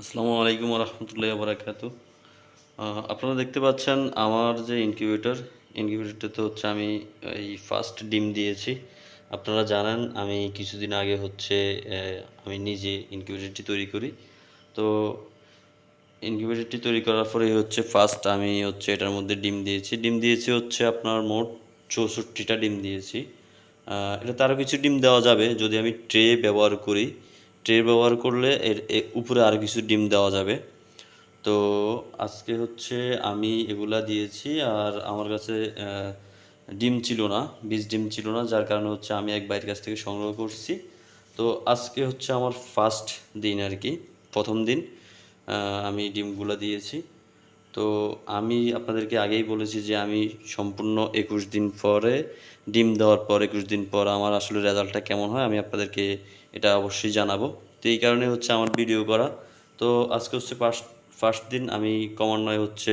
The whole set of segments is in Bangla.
আসসালামু আলাইকুম রহমতুল্লাহ বারাকাতু আপনারা দেখতে পাচ্ছেন আমার যে ইনকিউবেটর ইনকিউবেটরটাতে হচ্ছে আমি, এই ফার্স্ট ডিম দিয়েছি। আপনারা জানেন, আমি কিছুদিন আগে হচ্ছে আমি নিজে ইনকিউবেটরটি তৈরি করি। তো ইনকিউবেটরটি তৈরি করার পরে হচ্ছে ফার্স্ট আমি হচ্ছে এটার মধ্যে ডিম দিয়েছি। ডিম দিয়েছি হচ্ছে আপনার মোট চৌষট্টিটা ডিম দিয়েছি। এটাতে আরও কিছু ডিম দেওয়া যাবে। যদি আমি ট্রে ব্যবহার করি ট্রে ব্যবহার করলে এর উপরে আরও কিছু ডিম দেওয়া যাবে। তো আজকে হচ্ছে আমি এগুলা দিয়েছি আর আমার কাছে ডিম ছিল না, বীজ ডিম ছিল না, যার কারণে হচ্ছে আমি এক বাইরের কাছ থেকে সংগ্রহ করছি। তো আজকে হচ্ছে আমার ফার্স্ট দিন আর কি, প্রথম দিন আমি ডিমগুলো দিয়েছি। তো আমি আপনাদেরকে আগেই বলেছি যে আমি সম্পূর্ণ একুশ দিন পরে, ডিম দেওয়ার পর, একুশ দিন পর আমার আসলে রেজাল্টটা কেমন হয়, আমি আপনাদেরকে এটা অবশ্যই জানাব। তো এই কারণে হচ্ছে আমার ভিডিও করা। তো আজকে হচ্ছে ফার্স্ট ফার্স্ট দিন আমি ক্রমান্বয়ে হচ্ছে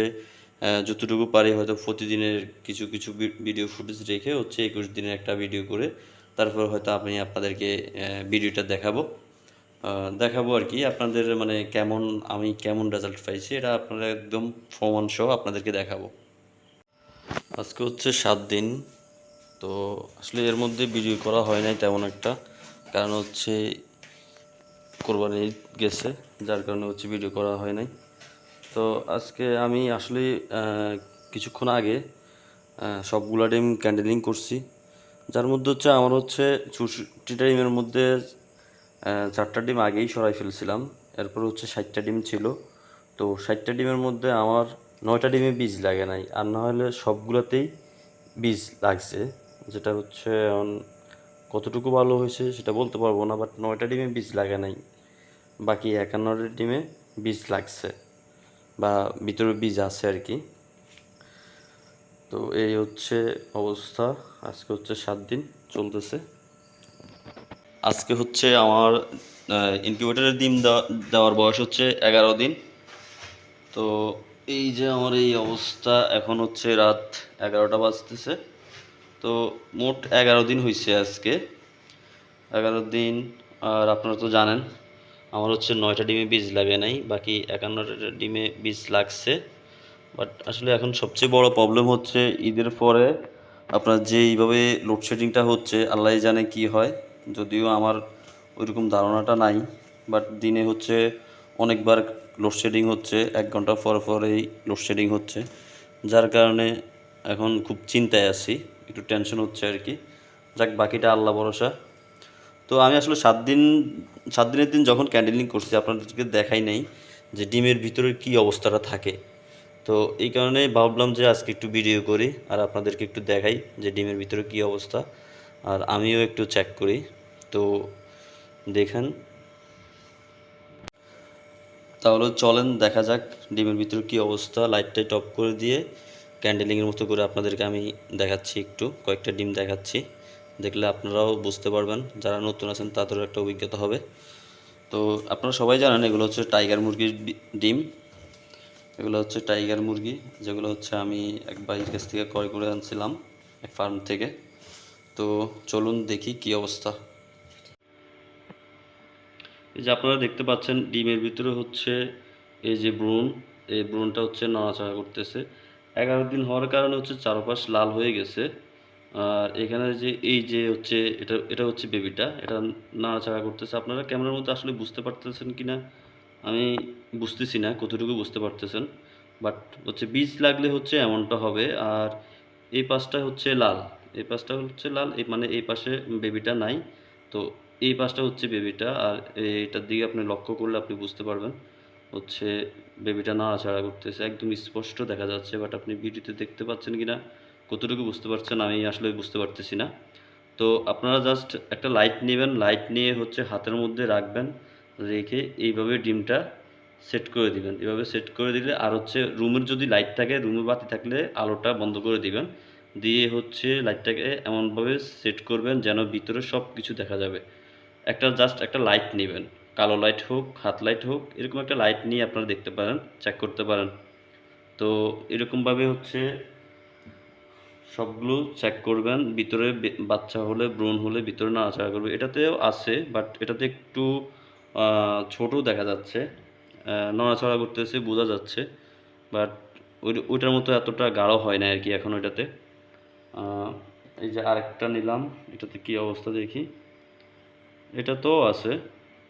যতটুকু পারি হয়তো প্রতিদিনের কিছু কিছু ভিডিও ফুটেজ রেখে হচ্ছে একুশ দিনের একটা ভিডিও করে তারপর হয়তো আমি আপনাদেরকে ভিডিওটা দেখাবো। দেখাবো আর কি আপনাদের মানে কেমন, আমি কেমন রেজাল্ট পাইছি এটা আপনারা একদম প্রমাণ সহ আপনাদেরকে দেখাবো। আজকে হচ্ছে সাত দিন। তো আসলে এর মধ্যে ভিডিও করা হয় নাই তেমন একটা। কারণ হচ্ছে কোরবানি গেছে, যার কারণে হচ্ছে ভিডিও করা হয় নাই। তো আজকে আমি আসলে কিছুক্ষণ আগে সবগুলা ডিম ক্যান্ডেলিং করছি। যার মধ্যে হচ্ছে আমার হচ্ছে চৌষট্টিটা ডিমের মধ্যে চারটা ডিম আগেই সরাই ফেলছিলাম। এরপর হচ্ছে ষাটটা ডিম ছিল। তো ষাটটা ডিমের মধ্যে আমার নয়টা ডিমে বীজ লাগে নাই। আর না হলে সবগুলোতেই বীজ লাগছে, যেটা হচ্ছে কতটুকু ভালো হয়েছে সেটা বলতে পারব না বাট নয়টা ডিমে বীজ লাগে নাই। বাকি একান্নটা ডিমে বীজ লাগছে বা ভিতরে বীজ আছে আর কি। তো এই হচ্ছে অবস্থা, আজকে হচ্ছে সাত দিন চলতেছে। আজকে হচ্ছে আমার ইনকিউবেটরের ডিম দেওয়া- দেওয়ার বয়স হচ্ছে এগারো দিন। তো এই যে আমার এই অবস্থা, এখন হচ্ছে রাত এগারোটা বাজতেছে। তো মোট এগারো দিন হয়েছে আজকে। এগারো দিন, আর আপনারা তো জানেন, আমার হচ্ছে নয়টা ডিমে বীজ লাগে নাই, বাকি একান্নটা ডিমে বীজ লাগছে। বাট আসলে এখন সবচেয়ে বড় প্রবলেম হচ্ছে ঈদের পরে আপনার যে এইভাবে লোডশেডিংটা হচ্ছে, আল্লাহ জানে কি হয়। যদিও আমার ওইরকম ধারণাটা নাই বাট দিনে হচ্ছে অনেকবার লোডশেডিং হচ্ছে, এক ঘণ্টা পর পরেই লোডশেডিং হচ্ছে। যার কারণে এখন খুব চিন্তায় আছি। একটু টেনশন হচ্ছে আর কি যাক, বাকিটা আল্লাহ ভরসা। তো আমি আসলে সাত দিন, সাত দিনের দিন যখন ক্যান্ডেলিং করছি, আপনাদেরকে দেখাই নাই যে ডিমের ভিতরে কি অবস্থাটা থাকে। তো এই কারণে ভাবলাম যে আজকে একটু ভিডিও করি আর আপনাদেরকে একটু দেখাই যে ডিমের ভিতরে কি অবস্থা। আর আমিও একটু চেক করি। তো দেখেন। তাহলে চলেন, দেখা যাক ডিমের ভিতরে কি অবস্থা। লাইটটা টপ করে দিয়ে ক্যান্ডেলিংয়ের মতো করে আপনাদেরকে আমি দেখাচ্ছি একটু, কয়েকটা ডিম দেখাচ্ছি। দেখলে আপনারাও বুঝতে পারবেন, যারা নতুন আছেন তাদেরও একটা অভিজ্ঞতা হবে। তো আপনারা সবাই জানেন এগুলো হচ্ছে টাইগার মুরগির ডিম। এগুলো হচ্ছে টাইগার মুরগি, যেগুলো হচ্ছে আমি এক ভাইয়ের কাছ থেকে ক্রয় করে আনছিলাম এক ফার্ম থেকে। তো চলুন দেখি কি অবস্থা। এই যে আপনারা দেখতে পাচ্ছেন, ডিমের ভিতরে হচ্ছে এই যে ব্রুন এই ব্রুনটা হচ্ছে নাড়াচাড়া করতেছে। এগারো দিন হওয়ার কারণে হচ্ছে চারপাশ লাল হয়ে গেছে। আর এখানে যে এই যে হচ্ছে এটা এটা হচ্ছে বেবিটা এটা নাড়াচাড়া করতেছে। আপনারা ক্যামেরার মধ্যে আসলে বুঝতে পারতেছেন কি না আমি বুঝতেছি না, কতটুকু বুঝতে পারতেছেন। বাট হচ্ছে বীজ লাগলে হচ্ছে এমনটা হবে। আর এই পাশটা হচ্ছে লাল। এই পাশটা হচ্ছে লাল, এই মানে এই পাশে বেবিটা নাই। তো এই পাশটা হচ্ছে বেবিটা আর এইটার দিকে আপনি লক্ষ্য করলে আপনি বুঝতে পারবেন। হচ্ছে বেবিটা নাড়াচাড়া করতেছে, একদম স্পষ্ট দেখা যাচ্ছে বাট আপনি ভিডিওতে দেখতে পাচ্ছেন কি না কতটুকু বুঝতে পারছেন আমি আসলে বুঝতে পারতেছি না। তো আপনারা জাস্ট একটা লাইট নেবেন লাইট নিয়ে হচ্ছে হাতের মধ্যে রাখবেন, রেখে এইভাবে ডিমটা সেট করে দিবেন। এভাবে সেট করে দিলে আর হচ্ছে রুমের যদি লাইট থাকে, রুমে বাতি থাকলে আলোটা বন্ধ করে দিবেন। দিয়ে হচ্ছে লাইটটাকে এমনভাবে সেট করবেন যেন ভিতরে সব কিছু দেখা যাবে। একটা জাস্ট একটা লাইট নেবেন। কালো লাইট হোক হাত লাইট হোক, এরকম একটা লাইট নিয়ে আপনারা দেখতে পারেন চেক করতে পারেন। তো এরকমভাবে হচ্ছে সবগুলো চেক করবেন, ভিতরে বাচ্চা হলে ব্রণ হলে, ভিতরে নাড়াচাড়া করবে এটাতেও আছে বাট এটাতে একটু ছোট দেখা যাচ্ছে। নড়াচড়া করতেছে, বোঝা যাচ্ছে বাট ওই ওইটার মতো এতটা গাঢ় হয় না আর কি এখন ওইটাতে এই যে আরেকটা নিলাম, এটাতে কি অবস্থা দেখি? এটা তো আছে।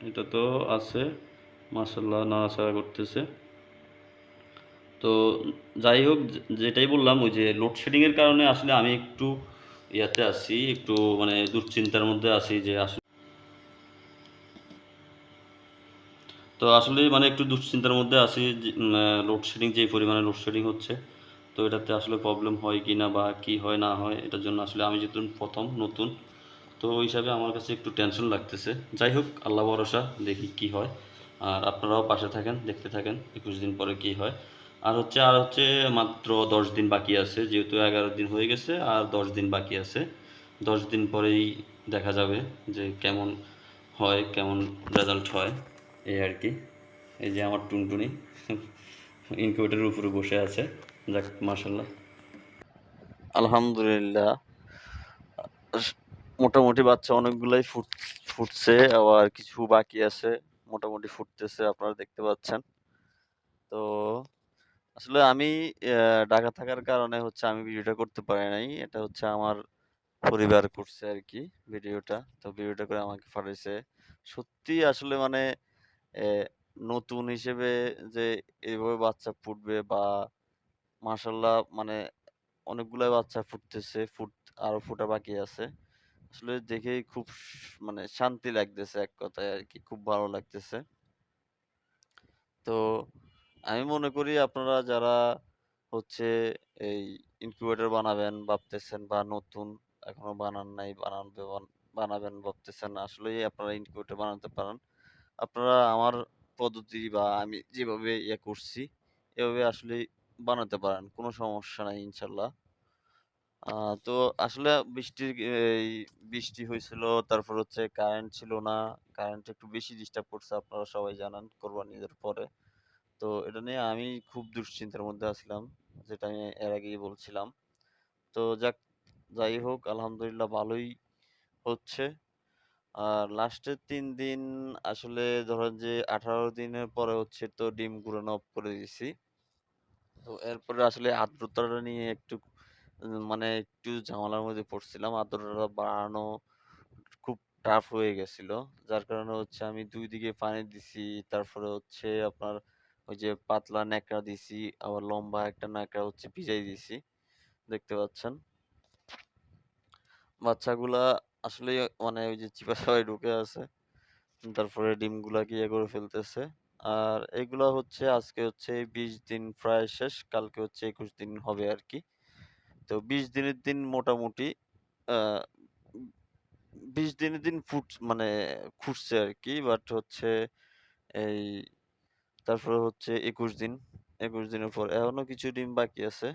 এটা তো আছে মাসাল্লাহ নাড়াচাড়া করতেছে। তো যাই হোক যেটাই বললাম, ওই যে লোডশেডিংয়ের কারণে আসলে আমি একটু ইয়াতে আছি, একটু মানে দুশ্চিন্তার মধ্যে আছি যে আসলে তো আসলে মানে একটু দুশ্চিন্তার মধ্যে যে লোডশেডিং যে পরিমাণে লোডশেডিং হচ্ছে, তো এটাতে আসলে প্রবলেম হয় কি না বা কি হয় না হয়, এটার জন্য আসলে আমি যেহেতু প্রথম, নতুন তো ওই হিসাবে আমার কাছে একটু টেনশন লাগতেছে। যাই হোক, আল্লাহ ভরসা, দেখি কি হয়। আর আপনারাও পাশে থাকেন, দেখতে থাকেন, একুশ দিন পরে কি হয়। আর হচ্ছে আর হচ্ছে মাত্র দশ দিন বাকি আছে, যেহেতু এগারো দিন হয়ে গেছে, আর দশ দিন বাকি আছে। দশ দিন পরেই দেখা যাবে যে কেমন হয়, কেমন রেজাল্ট হয়, এই আর কি। এই যে আমার টুনটুনি ইনকিউবেটরের উপরে বসে আছে। যাক মাশাল্লাহ আলহামদুলিল্লাহ। মোটামুটি বাচ্চা অনেকগুলাই ফুট, ফুটছে, আবার কিছু বাকি আছে, মোটামুটি ফুটতেছে, আপনারা দেখতে পাচ্ছেন। তো আসলে আমি ঢাকা থাকার কারণে হচ্ছে আমি ভিডিওটা করতে পারি নাই, এটা হচ্ছে আমার পরিবার করছে আর কি ভিডিওটা। তো ভিডিওটা করে আমাকে পাঠাইছে। সত্যি আসলে মানে নতুন হিসেবে যে এইভাবে বাচ্চা ফুটবে বা মাশাল্লাহ মানে অনেকগুলাই বাচ্চা ফুটতেছে, ফুট আরও ফোটা বাকি আছে। আসলে দেখেই খুব মানে শান্তি লাগতেছে এক কথায় আর কি খুব ভালো লাগতেছে। তো আমি মনে করি আপনারা যারা হচ্ছে এই ইনকিউবেটর বানাবেন, ভাবতেছেন বা নতুন এখনও বানান নাই বানাবে বান- বানাবেন, ভাবতেছেন, আসলেই আপনারা ইনকিউবেটর বানাতে পারেন। আপনারা আমার পদ্ধতি বা আমি যেভাবে ইয়ে করছি, এভাবে আসলে বানাতে পারেন, কোনো সমস্যা নাই ইনশাল্লাহ। আহ, তো আসলে বৃষ্টির এই বৃষ্টি হয়েছিল তারপর হচ্ছে কারেন্ট ছিল না কারেন্ট একটু বেশি ডিস্টার্ব করছে আপনারা সবাই জানেন কোরবানি পরে। তো এটা নিয়ে আমি খুব দুশ্চিন্তার মধ্যে আছিলাম যেটা আমি এর আগেই বলছিলাম। তো যাক যাই হোক আলহামদুলিল্লাহ ভালোই হচ্ছে। আর লাস্টের তিন দিন আসলে ধরেন যে আঠারো দিনের পরে হচ্ছে তো ডিম গুড়ানো অফ করে দিছি তো এরপরে আসলে আর্দ্রতাটা নিয়ে একটু মানে একটু ঝামেলার মধ্যে পড়ছিলাম। আর্দ্রতাটা বাড়ানো খুব টাফ হয়ে গেছিল। যার কারণে হচ্ছে আমি দুই দিকে পানি দিছি। তারপরে হচ্ছে আপনার ওই যে পাতলা ন্যাকড়া দিছি, আবার লম্বা একটা ন্যাকড়া হচ্ছে ভিজাই দিছি। দেখতে পাচ্ছেন? বাচ্চাগুলা আসলে মানে ওই যে চিপা চাপায় ঢুকে আছে। তারপরে ডিমগুলাকে ইয়ে করে ফেলতেছে। আর এগুলা হচ্ছে আজকে হচ্ছে বিশ দিন প্রায় শেষ। কালকে হচ্ছে একুশ দিন হবে আর কি। তো বিশ দিনের দিন মোটামুটি বিশ দিনের দিন ফুট মানে ফুটছে আর কি বাট হচ্ছে এই তারপরে হচ্ছে একুশ দিন, একুশ দিনের পর এখনও কিছু ডিম বাকি আছে।